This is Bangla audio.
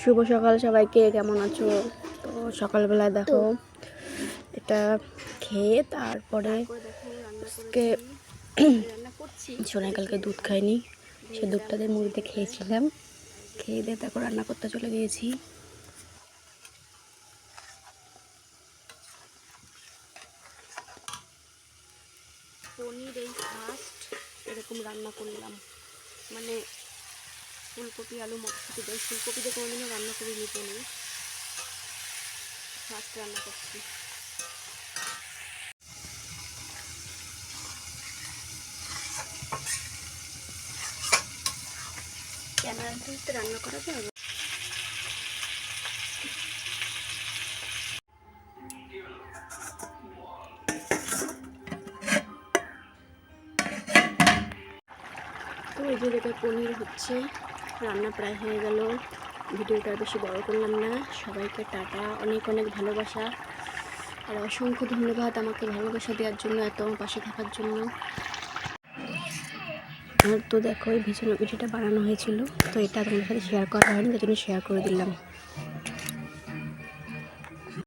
শুভ সকাল সবাইকে, কেমন আছো? তো সকালবেলায় দেখো, এটা খেয়ে তারপরে আজকে কালকে দুধ খাইনি, সে দুধটা দিয়ে মুড়িতে খেয়েছিলাম। খেয়ে দিয়ে তারপর রান্না করতে চলে গিয়েছি। পনির এই ফার্স্ট এরকম রান্না করলাম। মানে ফুলকপি, আলু, মটরশুঁটি দেয় ফুলকপিতে কোনোদিনও রান্না করে নিতে নেই ফার্স্ট রান্না করছি। ক্যামেরাতে তো রান্না করা যাবে তো এই যে দেখে, পনির হচ্ছে। রান্না প্রায় হয়ে গেল। ভিডিওটা বেশি বড় করলাম না। সবাইকে টাটা। অনেক অনেক ভালোবাসা। আর অসংখ্য ধন্যবাদ আমাকে ভালোবাসা দেওয়ার জন্য, এত আমার পাশে থাকার জন্য। আর তো দেখো, এই ভিজানো পিঠাটা বানানো হয়েছিল। তো এটা তোমাদের সাথে শেয়ার করা হয়নি তার জন্য শেয়ার করে দিলাম।